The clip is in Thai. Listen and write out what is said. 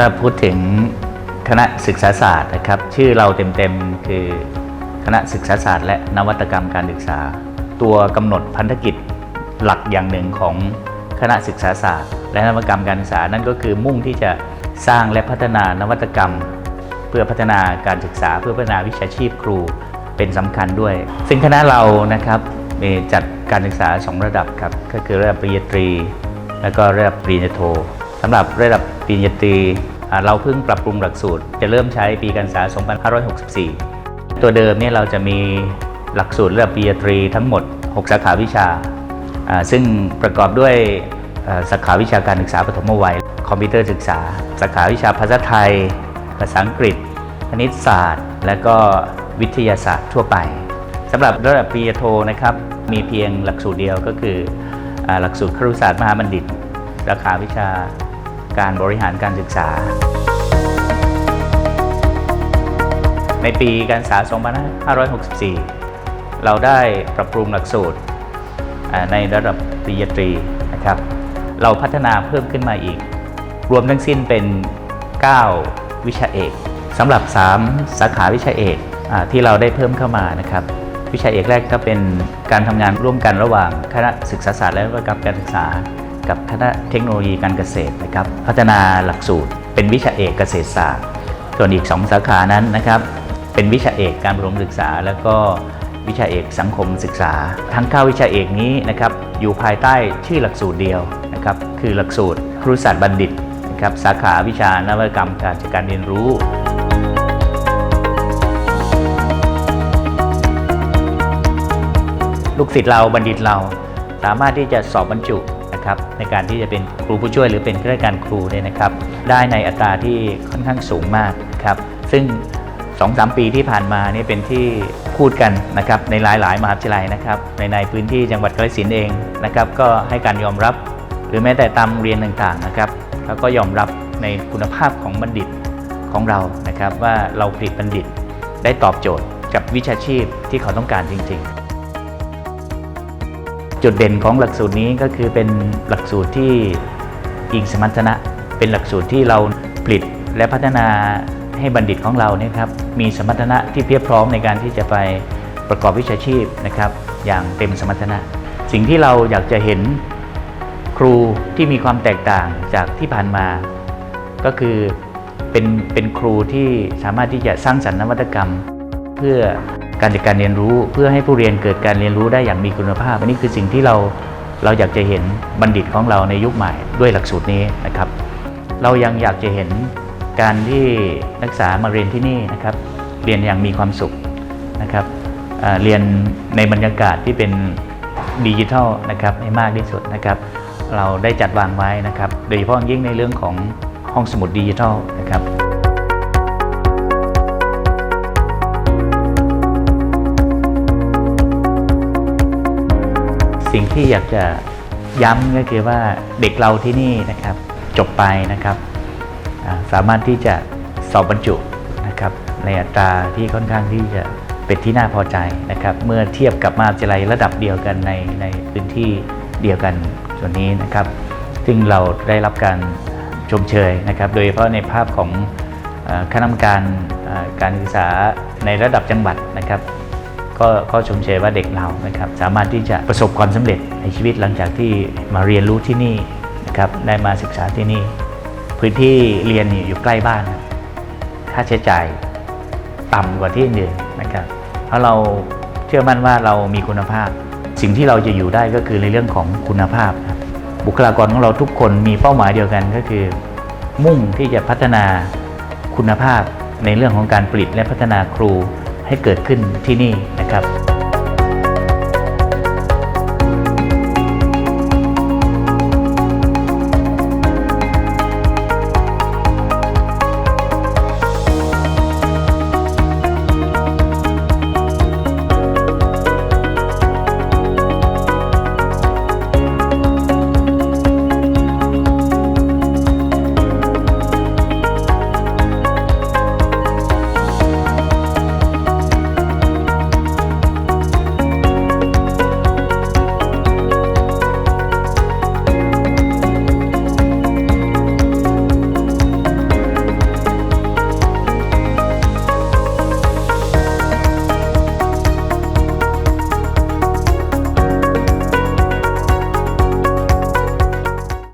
ถ้าพูดถึงคณะศึกษาศาสตร์นะครับ ชื่อเราเต็มๆคือคณะศึกษาศาสตร์ และนวัตกรรมการศึกษา ตัวกำหนดพันธกิจหลักอย่างหนึ่งของคณะศึกษาศาสตร์ และนวัตกรรมการศึกษา นั่นก็คือมุ่งที่จะสร้างและพัฒนานวัตกรรม เพื่อพัฒนาการศึกษา เพื่อพัฒนาวิชาชีพครูเป็นสำคัญด้วย ซึ่งคณะเรานะครับมีจัดการศึกษา 2 ระดับครับก็คือระดับปริญญาตรี แล้วก็ระดับปริญญาโท สำหรับระดับปริญญาตรีอ่าเราเพิ่งปรับปรุงหลักสูตร จะเริ่มใช้ปีการศึกษา 2564 ตัวเดิมเนี่ยเราจะมีหลักสูตรระดับปริญญาตรีทั้งหมด 6 สาขาวิชา ซึ่งประกอบด้วยสาขาวิชาการศึกษาปฐมวัย คอมพิวเตอร์ศึกษา สาขาวิชาภาษาไทย ภาษาอังกฤษ คณิตศาสตร์ และก็วิทยาศาสตร์ทั่วไปสำหรับระดับปริญญาโทนะครับมีเพียงหลักสูตรเดียวก็คือหลักสูตรครุศาสตร์มหาบัณฑิตสาขาวิชา การบริหารการศึกษา ในปีการศึกษา 2564 เราได้ปรับปรุงหลักสูตรในระดับปริญญาตรีนะครับ เราพัฒนาเพิ่มขึ้นมาอีก รวมทั้งสิ้นเป็น 9 วิชาเอกสำหรับ 3 สาขาวิชาเอกอที่เราได้เพิ่มเข้ามานะครับ วิชาเอกแรกก็เป็นการทำงานร่วมกันระหว่างคณะศึกษาศาสตร์และนวัตกรรมการศึกษา กับคณะเทคโนโลยีการเกษตรนะครับ พัฒนาหลักสูตร เป็นวิชาเอกเกษตรศาสตร์ ส่วนอีก 2 สาขานั้นนะครับ เป็นวิชาเอกการปรมศึกษา แล้วก็วิชาเอกสังคมศึกษา ทั้ง 9 วิชาเอกนี้นะครับอยู่ภายใต้ชื่อหลักสูตรเดียวนะครับคือหลักสูตรครุศาสตร์บัณฑิตนะครับสาขาวิชานวัตกรรมการจัดการเรียนรู้ลูกศิษย์เราบัณฑิตเราสามารถที่จะสอบบรรจุ นะครับในการที่จะเป็นครูผู้ช่วยหรือเป็นข้าราชการครูเนี่ยนะครับ ได้ในอัตราที่ค่อนข้างสูงมากครับซึ่ง2-3ปีที่ผ่านมานี่เป็นที่พูดกันนะครับในหลายๆมหาวิทยาลัยนะครับในในพื้นที่จังหวัดกาฬสินเองนะครับก็ให้การยอมรับหรือแม้แต่ตามเรียนต่างๆนะครับเขาก็ยอมรับในคุณภาพของบัณฑิตของเรานะครับว่าเราผลิตบัณฑิตได้ตอบโจทย์กับวิชาชีพที่เขาต้องการจริง ๆ จุดเด่นของหลักสูตรนี้ก็คือเป็นหลักสูตรที่อิงสมรรถนะ เป็นหลักสูตรที่เราผลิตและพัฒนาให้บัณฑิตของเราเนี่ยครับมีสมรรถนะที่เพียบพร้อมในการที่จะไปประกอบวิชาชีพนะครับอย่างเต็มสมรรถนะ สิ่งที่เราอยากจะเห็นครูที่มีความแตกต่างจากที่ผ่านมา ก็คือเป็นเป็นครูที่สามารถที่จะสร้างสรรค์นวัตกรรม เพื่อ การจัดการเรียนรู้เพื่อให้ผู้เรียนเกิดการเรียนรู้ได้อย่างมีคุณภาพ อันนี้คือสิ่งที่เราเราอยากจะเห็นบัณฑิตของเราในยุคใหม่ด้วยหลักสูตรนี้นะครับ เรายังอยากจะเห็นการที่นักศึกษามาเรียนที่นี่นะครับ เรียนอย่างมีความสุขนะครับเรียนในบรรยากาศที่เป็นดิจิทัลนะครับให้มากที่สุดนะครับ เราได้จัดวางไว้นะครับ โดยเฉพาะยิ่งในเรื่องของห้องสมุดดิจิทัลนะครับ สิ่งที่อยากจะย้ำก็คือว่าเด็กเราที่นี่นะครับจบไปนะครับสามารถที่จะสอบบรรจุนะครับในอัตราที่ค่อนข้างที่จะเป็นที่น่าพอใจนะครับ เมื่อเทียบกับมหาวิทยาลัยระดับเดียวกันในในพื้นที่เดียวกันส่วนนี้นะครับ ซึ่งเราได้รับการชมเชยนะครับ โดยเฉพาะในภาพของคณะกรรมการการศึกษาในระดับจังหวัดนะครับ ก็ก็ชมเชยว่าเด็กเรานะครับสามารถที่จะประสบความสำเร็จในชีวิตหลังจากที่มาเรียนรู้ที่นี่นะครับได้มาศึกษาที่นี่ พื้นที่เรียนอยู่ใกล้บ้าน ค่าใช้จ่ายต่ำกว่าที่อื่นนะครับเพราะเราเชื่อมั่นว่าเรามีคุณภาพ สิ่งที่เราจะอยู่ได้ก็คือในเรื่องของคุณภาพ บุคลากรของเราทุกคนมีเป้าหมายเดียวกันก็คือ มุ่งที่จะพัฒนาคุณภาพในเรื่องของการผลิตและพัฒนาครู ให้เกิดขึ้นที่นี่นะครับ